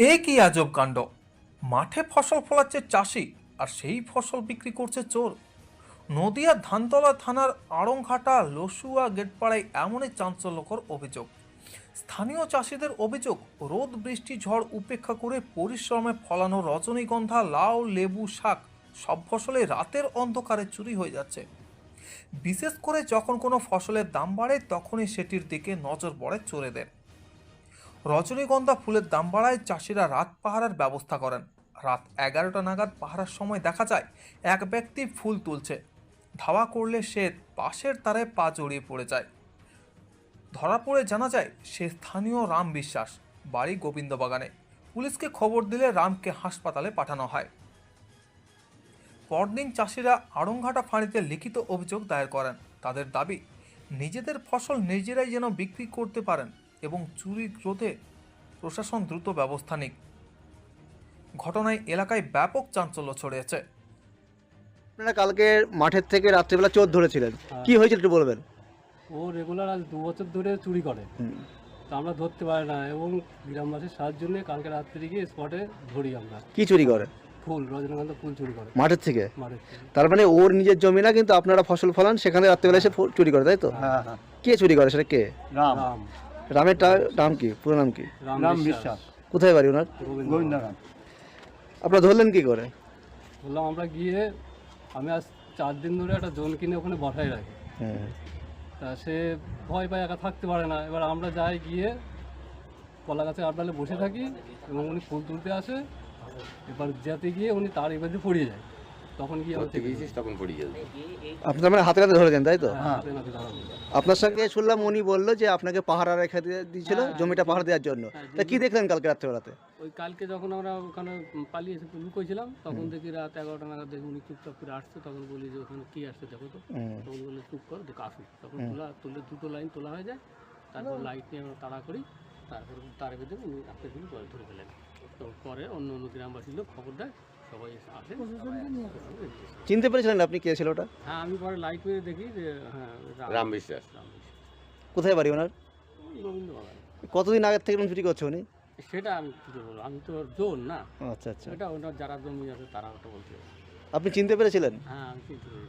এ কি আজব কাণ্ড। মাঠে ফসল ফলাচ্ছে চাষি, আর সেই ফসল বিক্রি করছে চোর। নদিয়ার ধানতলা থানার আড়ংঘাটা, লসুয়া গেটপাড়ায় এমনই চাঞ্চল্যকর অভিযোগ। স্থানীয় চাষিদের অভিযোগ, রোদ, বৃষ্টি, ঝড় উপেক্ষা করে পরিশ্রমে ফলানো রজনীগন্ধা, লাউ, লেবু, শাক, সব ফসলে রাতের অন্ধকারে চুরি হয়ে যাচ্ছে। বিশেষ করে যখন কোনো ফসলের দাম বাড়ে, তখনই সেটির দিকে নজর পড়ে চোরেদের। রজনীগন্ধা ফুলের দাম বাড়ায় চাষিরা রাত পাহারার ব্যবস্থা করেন। রাত এগারোটা নাগাদ পাহারার সময় দেখা যায়, এক ব্যক্তি ফুল তুলছে। ধাওয়া করলে সে পাশের তারে পা জড়িয়ে পড়ে যায়। ধরা পড়ে জানা যায়, সে স্থানীয় রাম বিশ্বাস, বাড়ি গোবিন্দবাগানে। পুলিশকে খবর দিলে রামকে হাসপাতালে পাঠানো হয়। পরদিন চাষিরা আড়ংঘাটা ফাঁড়িতে লিখিত অভিযোগ দায়ের করেন। তাদের দাবি, নিজেদের ফসল নিজেরাই যেন বিক্রি করতে পারেন। এবং চুরি রোধে প্রশাসন দ্রুত ব্যবস্থা নিক। ঘটনায় এলাকায় ব্যাপক চাঞ্চল্য ছড়িয়েছে। আপনারা কালকে মাঠের থেকে রাত্রিবেলা চোর ধরেছিলেন। হ্যাঁ। কি হয়েছিল একটু বলবেন? ও রেগুলার আজ দু বছর ধরে চুরি করে। তা আমরা ধরতে পারি না এবং গ্রামবাসীর সাহায্য নিয়ে কালকে রাত্রি গিয়ে স্পটে ধরি আমরা। কি চুরি করে? ফুল রজনীগন্ধা ফুল চুরি করে। মাঠের থেকে? মাঠের থেকে। তার মানে ওর নিজের জমি না কিন্তু আপনারা ফসল ফলান সেখানে রাত্রিবেলা এসে ফু- চুরি করে তাই তো? হ্যাঁ হ্যাঁ। কে চুরি করে সেটা কে? রাম। রাম। রামের টা- নাম কি? পুরো নাম কি? রাম বিশ্বাস। কোথায় বাড়ি ওনার? গোবিন্দ গোবিন্দরাম আপনারা ধরলেন কি করে? বললাম আমরা গিয়ে আমি আজ চার দিন ধরে একটা জোন কিনে ওখানে বসাই রাখি। তা সে ভয় পায় একা থাকতে পারে না। এবার আমরা যাই গিয়ে কলা গাছে আড়ালে বসে থাকি এবং উনি ফুল তুলতে আসে। এবার যেতে গিয়ে উনি তার এবারে পড়িয়ে যায়। তখন গিয়ে আমরা দিই। তখন পড়ে যাবে আপনার মানে হাতে হাতে ধরেছেন তাই তো? হ্যাঁ। আপনার সঙ্গে শুনলাম উনি বলল যে আপনাকে পাহারা রেখে দিয়ে দিয়েছিল হ্যাঁ, জমিটা পাহারা দেওয়ার জন্য। হ্যাঁ, তা কি দেখলেন কালকে রাত্রেবেলাতে? ওই কালকে যখন আমরা ওখানে পালিয়ে এসে লুকোইছিলাম তখন দেখি রাত এগারোটা নাগাদ দেখি উনি চুপচাপ করে আসছে তখন বলি যে ওখানে কি আসছে দেখো তো। তখন বলে চুপ করো দেখ আসুক তখন তোলা তুলে দুটো লাইন তোলা হয়ে যায় তারপর লাইট নিয়ে আমরা তাড়া করি তারপর তার ভিতরে উনি আপনি দিন পরে ধরে ফেলেন। তো পরে অন্য অন্য গ্রামবাসীর লোক খবর দেয় সবাই এসে আসে চিনতে পেরেছিলেন আপনি কে ছিল ওটা? হ্যাঁ আমি পরে লাইট মেরে দেখি যে হ্যাঁ রাম বিশ্বাস। রাম বিশ্বাস। কোথায় বাড়ি ওনার? গোবিন্দ বাগান কতদিন আগের থেকে এরকম চুরি করছে উনি? সেটা আমি কি করে বলব আমি তো জোন না। আচ্ছা আচ্ছা। এটা ওনার যারা জমি আছে তারা ওটা বলছে। আপনি চিনতে পেরেছিলেন? হ্যাঁ আমি চিনতে পারি